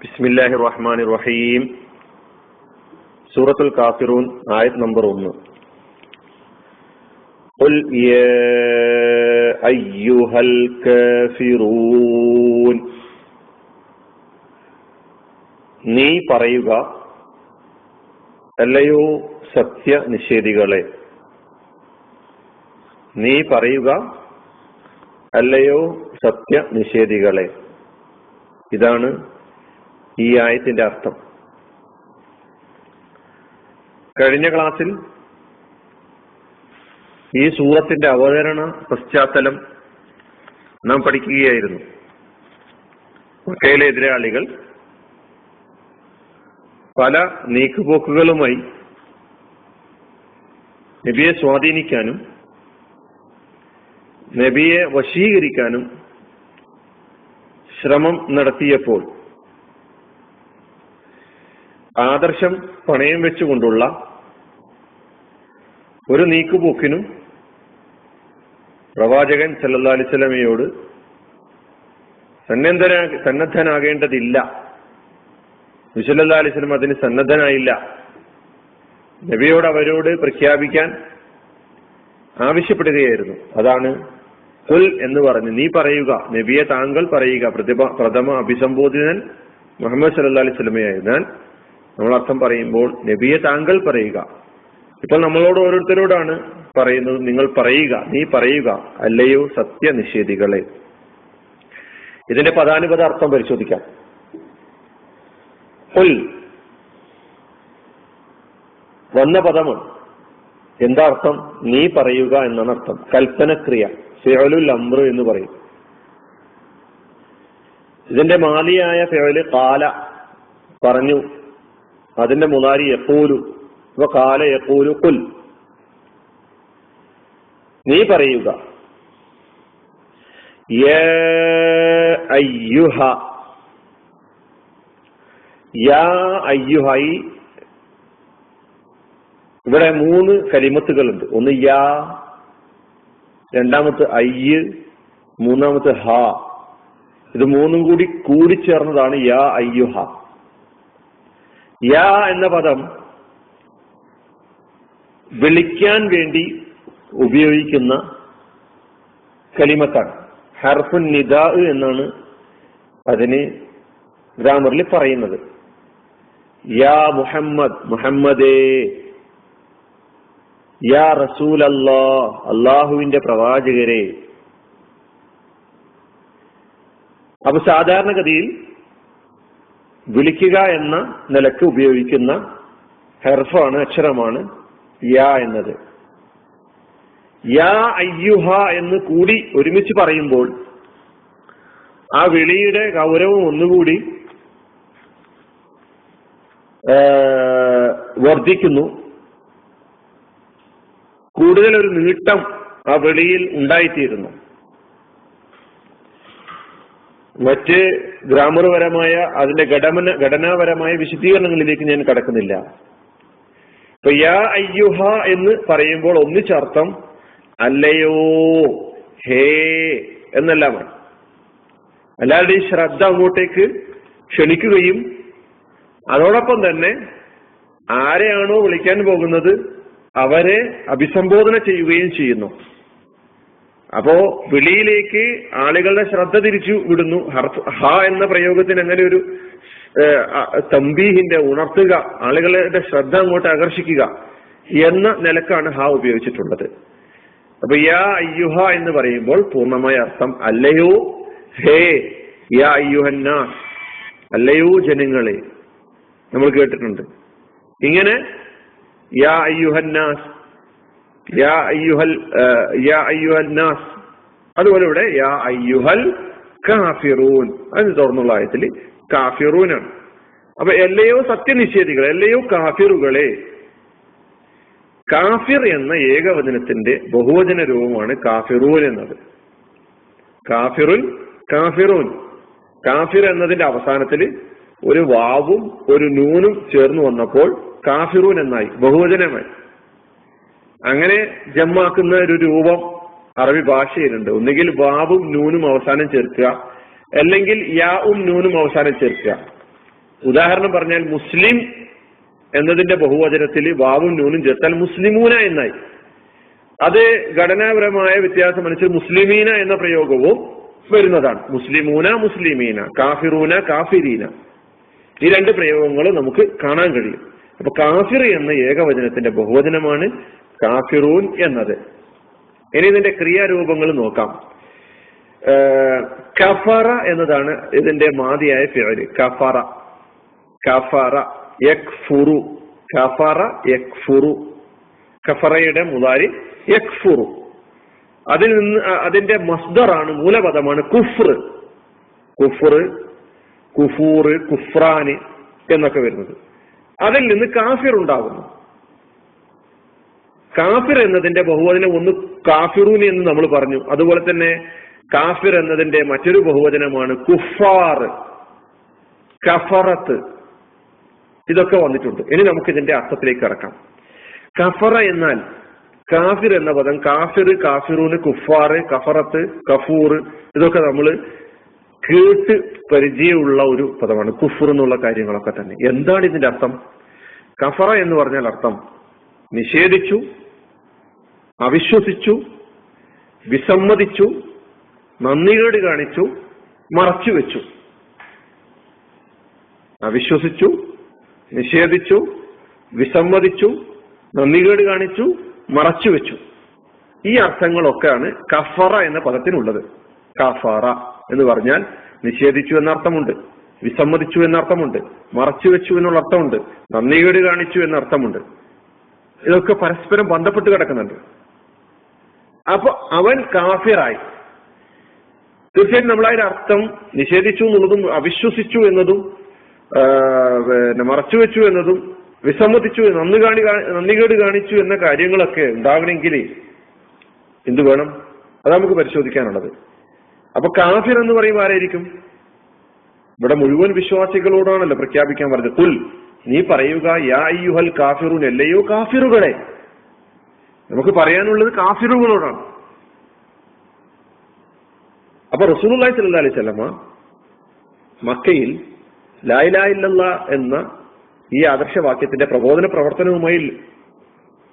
ബിസ്മില്ലാഹി റഹ്മാൻ റഹീം സൂറത്തുൽ കാഫിറൂൻ ആയത് നമ്പർ ഒന്ന് قل يا أيها الكافرون നീ പറയുക അല്ലയോ സത്യനിഷേധികളെ നീ പറയുക അല്ലയോ സത്യനിഷേധികളെ ഇതാണ് ഈ ആയത്തിന്റെ അർത്ഥം. കഴിഞ്ഞ ക്ലാസ്സിൽ ഈ സൂറത്തിന്റെ അവതരണ പശ്ചാത്തലം നാം പഠിക്കുകയായിരുന്നു. മക്കയിലെ എതിരാളികൾ പല നീക്കുപോക്കുകളുമായി നബിയെ സ്വാധീനിക്കാനും നബിയെ വശീകരിക്കാനും ശ്രമം നടത്തിയപ്പോൾ ആദർശം പണയം വെച്ചുകൊണ്ടുള്ള ഒരു നീക്കുപോക്കിനും പ്രവാചകൻ സല്ലല്ലാ അലിസ്ലമയോട് സന്നദ്ധനാ സന്നദ്ധനാകേണ്ടതില്ല. വിശുല്ലാ അലിസ്ലം അതിന് സന്നദ്ധനായില്ല. നബിയോട് അവരോട് പ്രഖ്യാപിക്കാൻ ആവശ്യപ്പെടുകയായിരുന്നു. അതാണ് കുൽ എന്ന് പറഞ്ഞ് നീ പറയുക നബിയെ താങ്കൾ പറയുക പ്രതിഭ പ്രഥമ അഭിസംബോധിതൻ മുഹമ്മദ് സല്ലാ അലൈഹി സ്വലമയായിരുന്നാൽ നമ്മൾ അർത്ഥം പറയുമ്പോൾ നബിയെ താങ്കൾ പറയുക. ഇപ്പോൾ നമ്മളോട് ഓരോരുത്തരോടാണ് പറയുന്നത് നിങ്ങൾ പറയുക നീ പറയുക അല്ലയോ സത്യനിഷേധികളെ. ഇതിന്റെ പദാനുപത അർത്ഥം പരിശോധിക്കാം. ഹുൽ വന്ന പദമാണ്. എന്താ അർത്ഥം? നീ പറയുക എന്നാണ് അർത്ഥം. കൽപ്പനക്രിയ ഫിയലുൽ അമ്ര എന്ന് പറയും. ഇതിന്റെ മാലിയായ ഫിയൽ കാല പറഞ്ഞു അതിന്റെ മുതാരി എപ്പോലു ഇപ്പൊ കാല എപ്പോലു കുൽ നീ പറയുക അയ്യുഹ യാ ഇവിടെ മൂന്ന് കലിമത്തുകളുണ്ട്. ഒന്ന് യാ രണ്ടാമത്തെ അയ്യ് മൂന്നാമത്തെ ഹ. ഇത് മൂന്നും കൂടി കൂടിച്ചേർന്നതാണ് യാ അയ്യുഹ. യാ എന്ന പദം വിളിക്കാൻ വേണ്ടി ഉപയോഗിക്കുന്ന കലിമത്താണ്. ഹർഫുൻ നിദാ എന്നാണ് അതിന് ഗ്രാമറിൽ പറയുന്നത്. യാ മുഹമ്മദ് മുഹമ്മദേ. യാ റസൂൽ അല്ലാ അള്ളാഹുവിന്റെ പ്രവാചകരെ. അപ്പൊ സാധാരണഗതിയിൽ വിളിക്കുക എന്ന നിലയ്ക്ക് ഉപയോഗിക്കുന്ന ഹെർഫാണ് അക്ഷരമാണ് യാ എന്നത്. യാ അയ്യുഹ എന്ന് കൂടി ഒരുമിച്ച് പറയുമ്പോൾ ആ വിളിയുടെ ഗൗരവം ഒന്നുകൂടി വർദ്ധിക്കുന്നു. കൂടുതൽ ഒരു നീട്ടം ആ വെളിയിൽ ഉണ്ടായിത്തീരുന്നു. മറ്റ് ഗ്രാമർപരമായ അതിന്റെ ഘടന ഘടനാപരമായ വിശദീകരണങ്ങളിലേക്ക് ഞാൻ കടക്കുന്നില്ല. ഇപ്പൊ യാ അയ്യുഹ എന്ന് പറയുമ്പോൾ ഒന്നിച്ചർത്ഥം അല്ലയോ ഹേ എന്നെല്ലാമാണ് അല്ലാതെ ഈ ശ്രദ്ധ അങ്ങോട്ടേക്ക് ക്ഷണിക്കുകയും അതോടൊപ്പം തന്നെ ആരെയാണോ വിളിക്കാൻ പോകുന്നത് അവരെ അഭിസംബോധന ചെയ്യുകയും ചെയ്യുന്നു. അപ്പോ വിളിയിലേക്ക് ആളുകളുടെ ശ്രദ്ധ തിരിച്ചു വിടുന്നു. ഹ എന്ന പ്രയോഗത്തിന് അങ്ങനെ ഒരു തമ്പീഹിന്റെ ഉണർത്തുക ആളുകളുടെ ശ്രദ്ധ അങ്ങോട്ട് ആകർഷിക്കുക എന്ന നിലക്കാണ് ഹ ഉപയോഗിച്ചിട്ടുള്ളത്. അപ്പൊ യാ അയ്യുഹ എന്ന് പറയുമ്പോൾ പൂർണമായ അർത്ഥം അല്ലയോ? ഹേ യാ അയ്യുഹന്ന അല്ലയോ ജനങ്ങളെ? നമ്മൾ കേട്ടിട്ടുണ്ട്. ഇങ്ങനെ യാ അയ്യുഹന്നാസ്. അതുപോലെ ഇവിടെ യാ അയ്യുഹൽ കാഫിറൂൻ. അതിന് തുടർന്നുള്ള ആയത്തിൽ കാഫിറൂനാണ്. അപ്പൊ എല്ലയോ സത്യനിഷേധികൾ എല്ലയോ കാഫിറുകളെ. കാഫിർ എന്ന ഏകവചനത്തിന്റെ ബഹുവചന രൂപമാണ് കാഫിറൂൻ എന്നത്. കാഫിറുൻ കാഫിറൂൻ. കാഫിർ എന്നതിന്റെ അവസാനത്തിൽ ഒരു വാവും ഒരു നൂനും ചേർന്ന് വന്നപ്പോൾ കാഫിറൂൻ എന്നായി ബഹുവചനമായി. അങ്ങനെ ജമ്മാക്കുന്ന ഒരു രൂപം അറബി ഭാഷയിലുണ്ട്. ഒന്നുകിൽ വാവും നൂനും അവസാനം ചേർക്കുക അല്ലെങ്കിൽ യാവും നൂനും അവസാനം ചേർക്കുക. ഉദാഹരണം പറഞ്ഞാൽ മുസ്ലിം എന്നതിന്റെ ബഹുവചനത്തിൽ വാവും നൂനും ചേർത്താൽ മുസ്ലിമൂന എന്നായി. അത് ഘടനാപരമായ വ്യത്യാസം മനസ്സിൽ മുസ്ലിമീന എന്ന പ്രയോഗവും വരുന്നതാണ്. മുസ്ലിമൂന മുസ്ലിമീന കാഫിറൂന കാഫിരീന. ഈ രണ്ട് പ്രയോഗങ്ങളും നമുക്ക് കാണാൻ കഴിയും. അപ്പൊ കാഫിർ എന്ന ഏകവചനത്തിന്റെ ബഹുവചനമാണ് കാഫിറൂൻ എന്നത്. ഇനി ഇതിന്റെ ക്രിയാരൂപങ്ങൾ നോക്കാം. കഫറ എന്നതാണ് ഇതിന്റെ മാതിയായ പേര് കഫറ. കഫറ യക്ഫുറു. കഫറ യക്ഫുറു. കഫറയുടെ മുതാരി യക്ഫുറു. അതിൽ നിന്ന് അതിന്റെ മസ്ദറാണ് മൂലപദമാണ് കുഫ്ർ. കുഫ്ർ കുഫൂർ കുഫ്രാന് എന്നൊക്കെ വരുന്നത്. അതിൽ നിന്ന് കാഫിർ ഉണ്ടാകുന്നു കാഫിർ എന്നതിന്റെ ബഹുവചനം ഒന്ന് കാഫിറൂൻ എന്ന് നമ്മൾ പറഞ്ഞു. അതുപോലെ തന്നെ കാഫിർ എന്നതിന്റെ മറ്റൊരു ബഹുവചനമാണ് കുഫാർ കഫറത്ത്. ഇതൊക്കെ വന്നിട്ടുണ്ട്. ഇനി നമുക്ക് ഇതിന്റെ അർത്ഥത്തിലേക്ക് കിടക്കാം. കഫറ എന്നാൽ കാഫിർ എന്ന പദം കാഫിർ കാഫിറൂന് കുഫാർ കഫറത്ത് കഫൂർ ഇതൊക്കെ നമ്മൾ കേട്ട് പരിചയമുള്ള ഒരു പദമാണ് കുഫുർ എന്നുള്ള കാര്യങ്ങളൊക്കെ തന്നെ. എന്താണ് ഇതിന്റെ അർത്ഥം? കഫറ എന്ന് പറഞ്ഞാൽ അർത്ഥം നിഷേധിച്ചു അവിശ്വസിച്ചു വിസമ്മതിച്ചു നന്ദികേട് കാണിച്ചു മറച്ചു വെച്ചു അവിശ്വസിച്ചു നിഷേധിച്ചു വിസമ്മതിച്ചു നന്ദികേട് കാണിച്ചു മറച്ചു വെച്ചു ഈ അർത്ഥങ്ങളൊക്കെയാണ് കഫറ എന്ന പദത്തിനുള്ളത്. കഫറ എന്ന് പറഞ്ഞാൽ നിഷേധിച്ചു എന്ന അർത്ഥമുണ്ട് വിസമ്മതിച്ചു എന്ന അർത്ഥമുണ്ട് മറച്ചുവെച്ചു എന്നുള്ള അർത്ഥമുണ്ട് നന്ദികേട് കാണിച്ചു എന്ന അർത്ഥമുണ്ട് ഇതൊക്കെ പരസ്പരം ബന്ധപ്പെട്ട് കിടക്കുന്നുണ്ട്. അപ്പൊ അവൻ കാഫിറായി. തീർച്ചയായും നമ്മളതിന്റെ അർത്ഥം നിഷേധിച്ചു എന്നുള്ളതും അവിശ്വസിച്ചു എന്നതും പിന്നെ മറച്ചുവെച്ചു എന്നതും വിസമ്മതിച്ചു നന്ദി കാണി നന്ദികേട് കാണിച്ചു എന്ന കാര്യങ്ങളൊക്കെ ഉണ്ടാകണമെങ്കിൽ എന്ത് വേണം? അത് നമുക്ക് പരിശോധിക്കാനുള്ളത്. അപ്പൊ കാഫിർ എന്ന് പറയുമ്പോൾ ആരായിരിക്കും? ഇവിടെ മുഴുവൻ വിശ്വാസികളോടാണല്ലോ പ്രഖ്യാപിക്കാൻ പറഞ്ഞത്. കുൽ നീ പറയുക യാ അയ്യുഹൽ കാഫിറുൻ അല്ലയോ കാഫിറുകളെ. നമുക്ക് പറയാനുള്ളത് കാഫിറുകളോടാണ്. അപ്പൊ റസൂലുള്ളാഹി സ്വല്ലല്ലാഹി അലൈഹി വസല്ലമ മക്കയിൽ ലായിലാ ഇല്ലല്ല എന്ന ഈ ആദർശവാക്യത്തിന്റെ പ്രബോധന പ്രവർത്തനവുമായി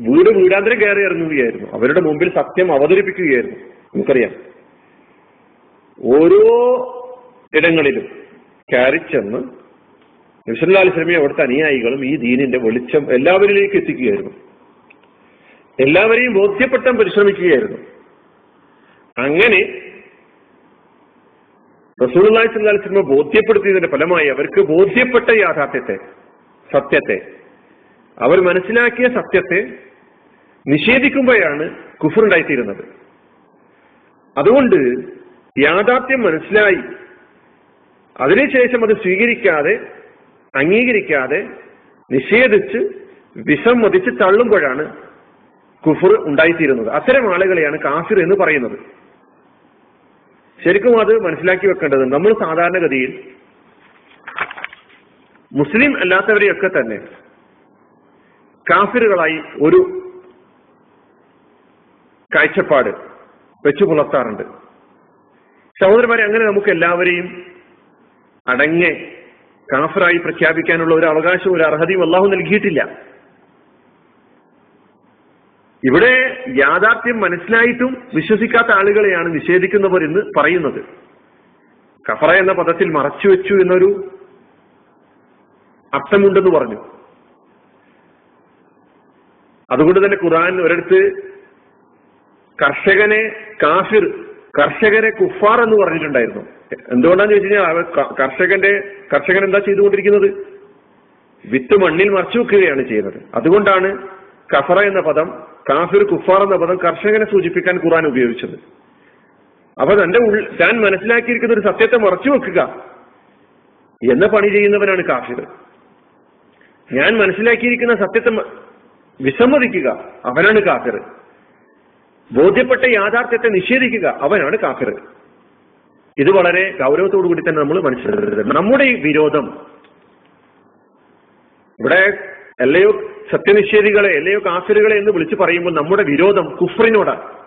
വീട് വീടാന്തരം കയറി ഇറങ്ങുകയായിരുന്നു. അവരുടെ മുമ്പിൽ സത്യം അവതരിപ്പിക്കുകയായിരുന്നു. നമുക്കറിയാം. ഓരോ ഇടങ്ങളിലും കയറിച്ചെന്ന് ചെന്ന് നബിസല്ലാ അലിസ്ലമി അവിടുത്തെ അനുയായികളും ഈ ദീനിന്റെ വെളിച്ചം എല്ലാവരിലേക്ക് എത്തിക്കുകയായിരുന്നു. എല്ലാവരെയും ബോധ്യപ്പെട്ടാൻ പരിശ്രമിക്കുകയായിരുന്നു. അങ്ങനെ അലൈഹി വസല്ലം ബോധ്യപ്പെടുത്തിയതിന്റെ ഫലമായി അവർക്ക് ബോധ്യപ്പെട്ട യാഥാർത്ഥ്യത്തെ സത്യത്തെ അവർ മനസ്സിലാക്കിയ സത്യത്തെ നിഷേധിക്കുമ്പോഴാണ് കുഫർ ഉണ്ടായിത്തീരുന്നത്. അതുകൊണ്ട് യാഥാർത്ഥ്യം മനസ്സിലായി. അതിനുശേഷം അത് സ്വീകരിക്കാതെ അംഗീകരിക്കാതെ നിഷേധിച്ച് വിസമ്മതിച്ച് തള്ളുമ്പോഴാണ് കുഫർ ഉണ്ടായിത്തീരുന്നത്. അത്തരം ആളുകളെയാണ് കാഫിർ എന്ന് പറയുന്നത്. ശരിക്കും അത് മനസ്സിലാക്കി വെക്കേണ്ടത് നമ്മൾ സാധാരണഗതിയിൽ മുസ്ലിം അല്ലാത്തവരെയൊക്കെ തന്നെ കാഫിറുകളായി ഒരു കാഴ്ചപ്പാട് വെച്ചു പുലർത്താറുണ്ട്. സഹോദരന്മാരെ അങ്ങനെ നമുക്ക് എല്ലാവരെയും അടങ്ങെ കാഫറായി പ്രഖ്യാപിക്കാനുള്ള ഒരു അവകാശവും ഒരു അർഹതയും അള്ളാഹു നൽകിയിട്ടില്ല. ഇവിടെ യാഥാർത്ഥ്യം മനസ്സിലായിട്ടും വിശ്വസിക്കാത്ത ആളുകളെയാണ് നിഷേധിക്കുന്നവർ എന്ന് പറയുന്നത്. കഫറ എന്ന പദത്തിൽ മറച്ചുവെച്ചു എന്നൊരു അർത്ഥമുണ്ടെന്ന് പറഞ്ഞു. അതുകൊണ്ട് തന്നെ ഖുറാൻ ഒരിടത്ത് കർഷകനെ കാഫിർ കർഷകരെ കുഫാർ എന്ന് പറഞ്ഞിട്ടുണ്ടായിരുന്നു. എന്തുകൊണ്ടാന്ന് ചോദിച്ചു കഴിഞ്ഞാൽ കർഷകന്റെ കർഷകൻ എന്താ ചെയ്തുകൊണ്ടിരിക്കുന്നത്? വിത്ത് മണ്ണിൽ മറച്ചു വെക്കുകയാണ് ചെയ്യുന്നത്. അതുകൊണ്ടാണ് കഫറ എന്ന പദം കാഫിർ കുഫാർ എന്ന പദം കർഷകനെ സൂചിപ്പിക്കാൻ ഖുറാൻ ഉപയോഗിച്ചത്. അപ്പൊ തന്റെ ഉള്ളിൽ താൻ മനസ്സിലാക്കിയിരിക്കുന്ന ഒരു സത്യത്തെ മറച്ചു വെക്കുക. എന്ന പണി ചെയ്യുന്നവനാണ് കാഫിർ. ഞാൻ മനസ്സിലാക്കിയിരിക്കുന്ന സത്യത്തെ വിസമ്മതിക്കുക അവനാണ് കാഫിർ. ബോധ്യപ്പെട്ട യാഥാർത്ഥ്യത്തെ നിഷേധിക്കുക അവനാണ് കാഫിർ. ഇത് വളരെ ഗൗരവത്തോടു കൂടി തന്നെ നമ്മൾ മനസ്സിലാക്കരുത് നമ്മുടെ ഈ വിരോധം ഇവിടെ എല്ലയോ സത്യനിഷേധികളെ അല്ലെയോ കാഫിറുകളെ എന്ന് വിളിച്ചു പറയുമ്പോൾ നമ്മുടെ വിരോധം കുഫറിനോടാണ്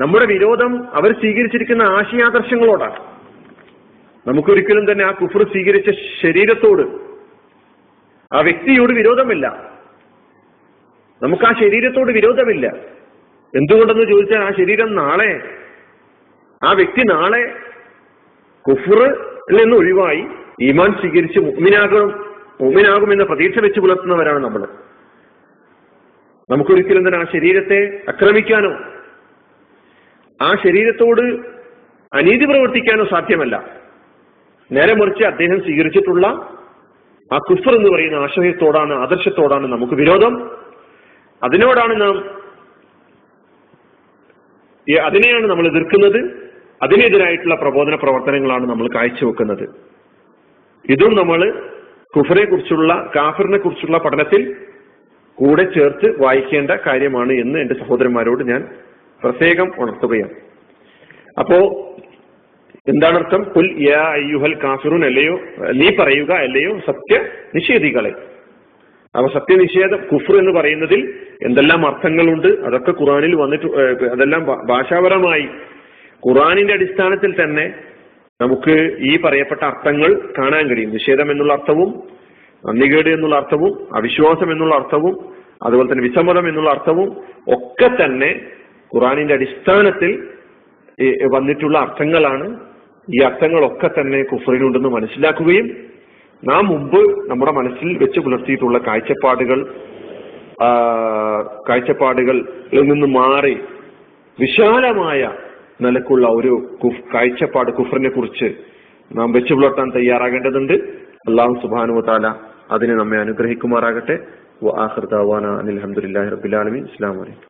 നമ്മുടെ വിരോധം അവർ സ്വീകരിച്ചിരിക്കുന്ന ആശയാദർശങ്ങളോടാണ്. നമുക്കൊരിക്കലും തന്നെ ആ കുഫർ സ്വീകരിച്ച ശരീരത്തോട് ആ വ്യക്തിയോട് വിരോധമില്ല. നമുക്ക് ആ ശരീരത്തോട് വിരോധമില്ല. എന്തുകൊണ്ടെന്ന് ചോദിച്ചാൽ ആ ശരീരം നാളെ ആ വ്യക്തി നാളെ കുഫറിൽ നിന്ന് ഒഴിവായി ഈമാൻ സ്വീകരിച്ച് മുഗ്മിനാകും മുഗ്മിനാകുമെന്ന പ്രതീക്ഷ വെച്ച് പുലർത്തുന്നവരാണ് നമ്മൾ. നമുക്കൊരിക്കലും തന്നെ ആ ശരീരത്തെ ആക്രമിക്കാനോ ആ ശരീരത്തോട് അനീതി പ്രവർത്തിക്കാനോ സാധ്യമല്ല. നേരെ മറിച്ച് അദ്ദേഹം സ്വീകരിച്ചിട്ടുള്ള ആ കുഫർ എന്ന് പറയുന്ന ആശയത്തോടാണ് ആദർശത്തോടാണ് നമുക്ക് വിരോധം. അതിനോടാണ് നാം അതിനെയാണ് നമ്മൾ എതിർക്കുന്നത്. അതിനെതിരായിട്ടുള്ള പ്രബോധന പ്രവർത്തനങ്ങളാണ് നമ്മൾ കാഴ്ചവെക്കുന്നത്. ഇതും നമ്മൾ കുഫറെ കുറിച്ചുള്ള കാഫിറിനെ കുറിച്ചുള്ള പഠനത്തിൽ കൂടെ ചേർത്ത് വായിക്കേണ്ട കാര്യമാണ് എന്ന് എന്റെ സഹോദരന്മാരോട് ഞാൻ പ്രത്യേകം ഉണർത്തുകയാണ്. അപ്പോ എന്താണ് അർത്ഥം പുൽ യാ അയ്യുഹൽ കാഫിറുൻ അല്ലയോ നീ പറയുക അല്ലയോ സത്യ നിഷേധികളെ അപ്പൊ സത്യനിഷേധം കുഫർ എന്ന് പറയുന്നതിൽ എന്തെല്ലാം അർത്ഥങ്ങളുണ്ട്? അതൊക്കെ ഖുറാനിൽ വന്നിട്ട് അതെല്ലാം ഭാഷാപരമായി. ഖുറാനിന്റെ അടിസ്ഥാനത്തിൽ തന്നെ നമുക്ക് ഈ പറയപ്പെട്ട അർത്ഥങ്ങൾ കാണാൻ കഴിയും. നിഷേധം എന്നുള്ള അർത്ഥവും നന്ദികേട് എന്നുള്ള അർത്ഥവും അവിശ്വാസം എന്നുള്ള അർത്ഥവും അതുപോലെ തന്നെ വിസമ്മതം എന്നുള്ള അർത്ഥവും ഒക്കെ തന്നെ ഖുറാനിന്റെ അടിസ്ഥാനത്തിൽ വന്നിട്ടുള്ള അർത്ഥങ്ങളാണ്. ഈ അർത്ഥങ്ങളൊക്കെ തന്നെ കുഫറിനുണ്ടെന്ന് മനസ്സിലാക്കുകയും നാം മുമ്പ് നമ്മുടെ മനസ്സിൽ വെച്ച് പുലർത്തിയിട്ടുള്ള കാഴ്ചപ്പാടുകൾ കാഴ്ചപ്പാടുകളിൽ നിന്ന് മാറി വിശാലമായ നിലക്കുള്ള ഒരു കാഴ്ചപ്പാട് കുഫറിനെ കുറിച്ച് നാം വെച്ചു പുലർത്താൻ തയ്യാറാകേണ്ടതുണ്ട്. അള്ളാഹു സുബാനു താല അതിനെ നമ്മെ അനുഗ്രഹിക്കുമാറാകട്ടെ. അനിൽ അലഹമുല്ലാ റബിലാലമി ഇസ്ലാം വലൈക്കും